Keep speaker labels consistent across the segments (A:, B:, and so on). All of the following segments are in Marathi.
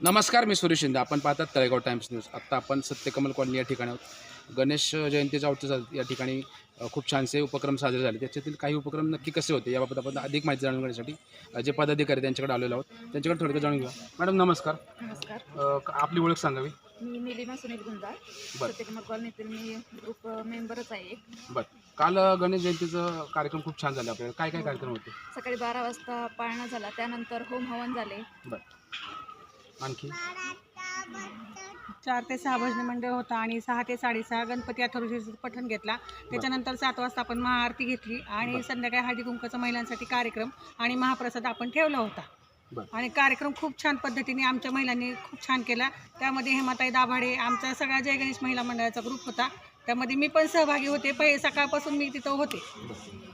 A: नमस्कार मी सुरेश शिंदे. आपण पाहतात तळेगाव टाइम्स न्यूज. आत्ता आपण सत्यकमल कॉलनी या ठिकाणी आहोत. गणेश जयंतीचा उत्सव या ठिकाणी खूप छानसे उपक्रम साजरे झाले. त्याच्यातील काही उपक्रम नक्की कसे होते याबाबत आपण अधिक माहिती जाणून घेण्यासाठी जे पदाधिकारी त्यांच्याकडे आलेलो आहोत त्यांच्याकडे थोडक्यात जाणून घेऊ मॅडम नमस्कार.
B: नमस्कार.
A: आपली ओळख सांगावी?
B: मी निलिमा सुनील गुंजाळ
A: बरं.
B: सत्यकुमार कॉलनीतील मी ग्रुप मेंबरच आहे एक.
A: बरं. काल गणेश जयंतीचं कार्यक्रम खूप छान झाले आपल्याला. काय काय कार्यक्रम होते?
B: सकाळी बारा वाजता पाळणा झाला. त्यानंतर होम हवन झाले.
A: बरं. आणखी
C: चार ते सहा भजनी मंडळ होता आणि सहा ते साडेसहा गणपती अथर्वशीचं पठण घेतला त्याच्यानंतर सात वाजता आपण महाआरती घेतली आणि. संध्याकाळी हळदी कुंकाचा महिलांसाठी कार्यक्रम आणि महाप्रसाद आपण ठेवला होता. आणि कार्यक्रम खूप छान पद्धतीने आमच्या महिलांनी खूप छान केला. त्यामध्ये हेमाताई दाभाडे आमचा सगळा जय गणेश महिला मंडळाचा ग्रुप होता. त्यामध्ये मी पण सहभागी होते. पहिले सकाळपासून मी तिथं होते.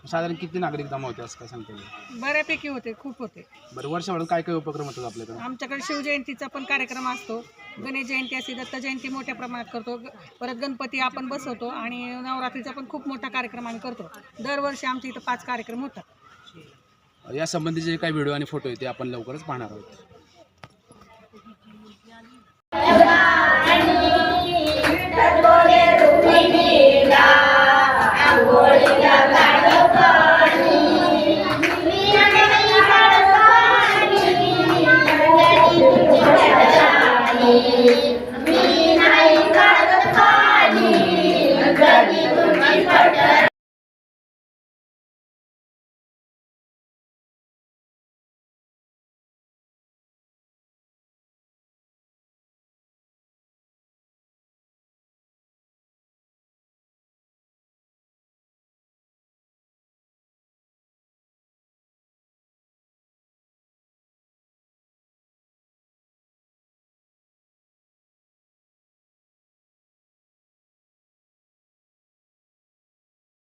A: साधारण किती नागरिक जमा होते असं काय सांगता येईल?
C: बऱ्यापैकी होते. खूप होते.
A: बरं वर्षभरात काय काय उपक्रम होतात आपल्याकडे?
C: आमच्याकडे शिवजयंतीचा पण कार्यक्रम असतो. गणेश जयंती असते दत्त जयंती मोठ्या प्रमाणात करतो. परत गणपती आपण बसवतो आणि नवरात्रीचा पण खूप मोठा कार्यक्रम आम्ही करतो. दरवर्षी आमच्या इथं पाच कार्यक्रम होतात.
A: या संबंधीचे जे काही व्हिडिओ आणि फोटो आहे ते आपण लवकरच पाहणार आहोत
D: Thank you.